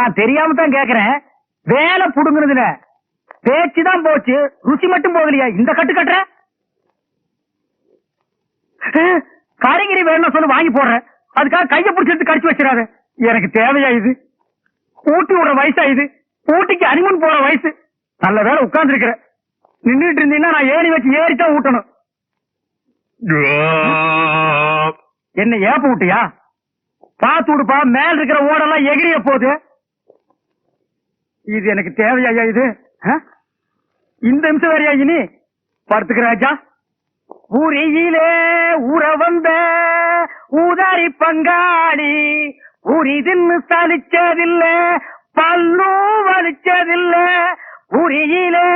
நான் தெரியாம தான் கேக்குறேன். வேலை புடுங்குறதுல பேச்சு தான் போச்சு ருசி மட்டும் போகலையா? இந்த கட்டு கட்டுற? காய்கறி வேணும் சொல்லி வாங்கி போடுறேன் அதுக்காக கைய பிடிச்சிட்டு கடிச்சு வச்சிடாத. எனக்கு தேவையா இது? ஊட்டி விடுற வயசா இது? ஊட்டிக்கு அனிமன் போற வயசு? நல்ல வேலை உட்கார்ந்து இருக்கிற நின்றுட்டு இருந்தீங்கன்னா நான் ஏறி வச்சு ஏறித்தான் ஊட்டணும். என்ன ஏப்ப விட்டியா பாத்து விடுப்பா மேல இருக்கிற ஓடெல்லாம் எகிரிய போகுது. இது எனக்கு தேவையா இது ஆ? இந்த நிமிஷம் வேறையா இனி படுத்துக்கிற ராஜா உரியிலே உற வந்த ஊதாரி பங்காளி உரிதின்னு சலிச்சதில்ல பல்லும் வலிச்சதில்ல உரியிலே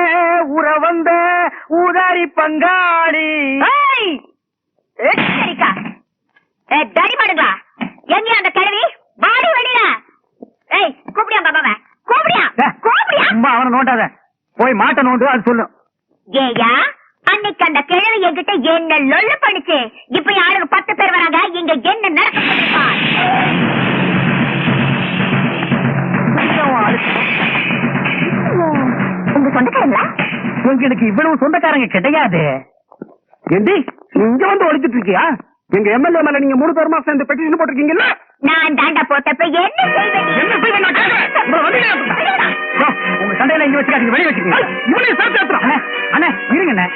உற வந்த ஊதாரி பங்காளி ஏய்! ஏ, அந்த கிழவி? வாடி வெளியில. ஏய், கூப்பிடியா பாபாவை சும்மா அவனை நோண்டாத. போய் மாட்டை நோண்டு அது சொல்லும். ஏய்யா, அன்னைக்கு அந்த கிழவி என்கிட்ட என்ன லொல்லு பண்ணுச்சு? இப்ப யாருக்கு பத்து பேர் வராங்க இங்க என்ன உங்க சொந்தக்காரங்களா? உங்களுக்கு இவ்வளவு சொந்தக்காரங்க கிடையாது. ஏண்டி இங்க வந்து ஒழிச்சிட்டு இருக்கியா? எங்க எம்எல்ஏ மேல நீங்க மூணு பேருமா சேர்ந்து பெட்டிஷன் போட்டிருக்கீங்கல்ல? நான் தாண்டா போட்டப்ப என்ன செய்வேன்? என்ன செய்வேன் சண்டையில இங்க வச்சுக்காதீங்க வெளிய வச்சுக்கீங்க. இவனையும் சேர்த்து ஏத்துறோம். அண்ணே அண்ணே இருங்கண்ணே.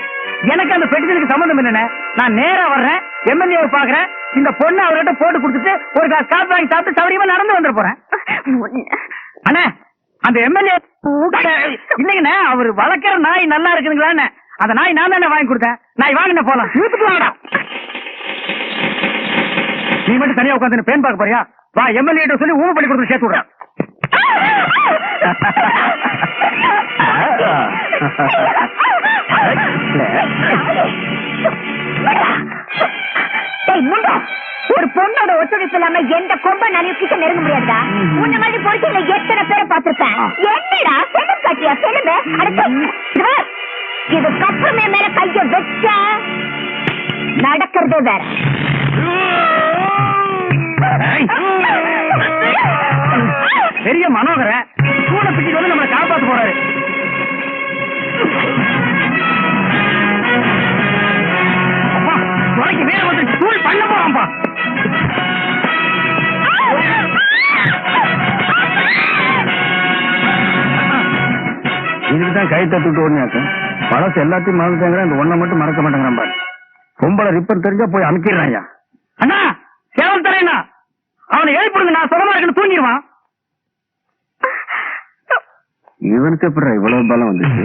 எனக்கு அந்த பெட்டிஷனுக்கு சம்பந்தம் இல்லண்ணே. நான் நேரா வர்றேன் எம்எல்ஏ பாக்குறேன் இந்த பொண்ணு அவர்கிட்ட போட்டு கொடுத்துட்டு ஒரு கிளாஸ் காப்பி வாங்கி சாப்பிட்டு சௌரியமா நடந்து வந்துட போறேன். அண்ணே அந்த எம்எல்ஏ இல்லைங்கண்ணே அவர் வளர்க்கிற நாய் நல்லா இருக்குதுங்களான்னு அந்த நாய் நான் தானே வாங்கி கொடுத்தேன். நாய் வாங்கின போலாம். வாடா. நீ மட்டும் தனியா உட்காந்து பேன் பார்க்க போறியா? வா எம்எல்ஏ சொல்லி ஊமை பண்ணி கொடுத்து சேர்த்து விடுறேன். ஒரு பொண்ணோட ஒத்துழைப்பு இல்லாம எந்த கொம்ப நலிவுக்கிட்ட நெருங்க முடியாதா உன்ன மாதிரி பொறுக்கையில எத்தனை பேரை பார்த்திருப்பேன்? என்னடா செல்லம் காட்டியா செல்லுமே? இதுக்கப்புறமே மேல கைய வச்ச நடக்கிறதே வேற. பெரிய மனோகர கூட வந்து நம்மளை காப்பாத்த போறாரு. தான் கை தட்டுட்டு ஓடினாக்க பழசு எல்லாத்தையும் மறந்துட்டாங்க இந்த ஒன்றை மட்டும் மறக்க மாட்டேங்கிறான் பாரு. பொம்பளை ரிப்பர் தெரிஞ்சா போய் அண்ணா சேவல் தரேண்ணா. அவனை எழுப்பிடுங்க நான் சுகமா இருக்குன்னு தூங்கிடுவான். இவனுக்கு எப்படி இவ்வளவு பலம் வந்துச்சு?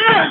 Yeah.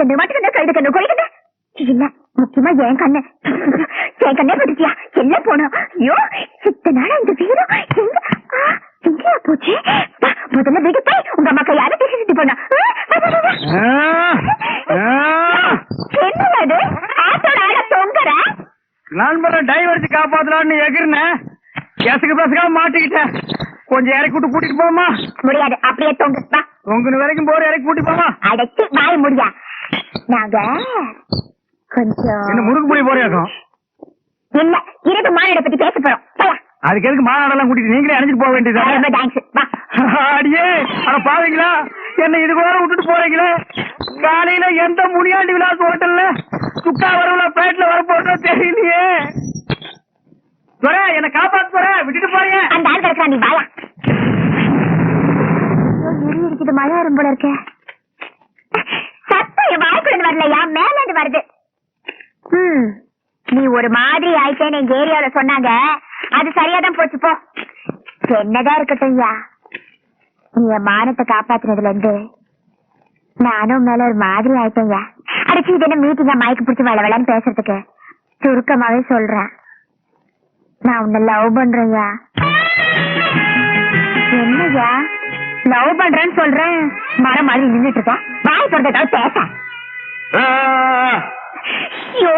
கண்ணு மாட்டு கண்ணு கழுது கண்ணு கண்ணு. இல்ல முக்கியமா என் கண்ணு. என் கண்ணே பட்டுச்சியா எல்லாம் போனோம்? ஐயோ இத்தனை நாளா இந்த வீரம். எங்க? எங்கேயா போச்சு? முதல்ல வீடு போய் உங்க அம்மா கையால பேசிட்டு போனா என்னது ஆட்டோட ஆட தொங்குற? நண்பரை டைவர்ஸ் காப்பாத்தலாம்னு எகிர்னேன். எசுக்கு பசங்க மாட்டிக்கிட்டேன். கொஞ்சம் இறக்கி விட்டு கூட்டிட்டு போமா முடியாது அப்படியே தொங்கு. உங்க வரைக்கும் போற இறக்கி கூட்டி போமா அடைச்சு வாய் முடியா. நாங்க கொஞ்சம் என்ன முறுக்கு போய் போறியாக்கும் இல்ல இரவு மாநில பத்தி பேச போறோம். அதுக்கு எதுக்கு மாநாடெல்லாம் கூட்டிட்டு நீங்களே அணைச்சிட்டு போக வேண்டியது அடியே அட பாவீங்களா? என்ன இது கூட விட்டுட்டு போறீங்களே? காலையில எந்த முனியாண்டி விலாஸ் ஹோட்டல்ல சுக்கா வரவுல பிளைட்ல வர போட்டோம் தெரியலையே. துறை என்ன காப்பாத்து துறை விட்டுட்டு போறீங்க. அந்த ஆள் கிடக்குறா நீ இடி இருக்குது மழை வரும் போல இருக்க. சத்தம் என் வாய்க்குள்ள வரலையா மேல இருந்து வருது. நீ ஒரு மாதிரி ஆயிட்டேன்னு எங்க ஏரியாவில சொன்னாங்க. அது சரியாதான் போச்சு போ. என்னதான் இருக்கட்டும் ஐயா நீ என் மானத்தை காப்பாத்துனதுல இருந்து நானும் மேல ஒரு மாதிரி ஆயிட்டேன் அடிச்சு இது என்ன மீட்டிங்க மயக்கு பிடிச்சி வள வளன்னு பேசுறதுக்கு? சுருக்கமாவே சொல்றேன். நான் உன்னை லவ் பண்றேன்யா என்னய்யா லவ் பண்றேன்னு சொல்றேன். மரம் மாதிரி நின்றுட்டு இருக்கேன். வாய் தொடர்ந்து பேச. ஐயோ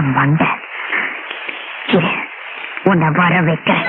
மரம் வந்த இரு உன்னை வர வைக்கிறேன்.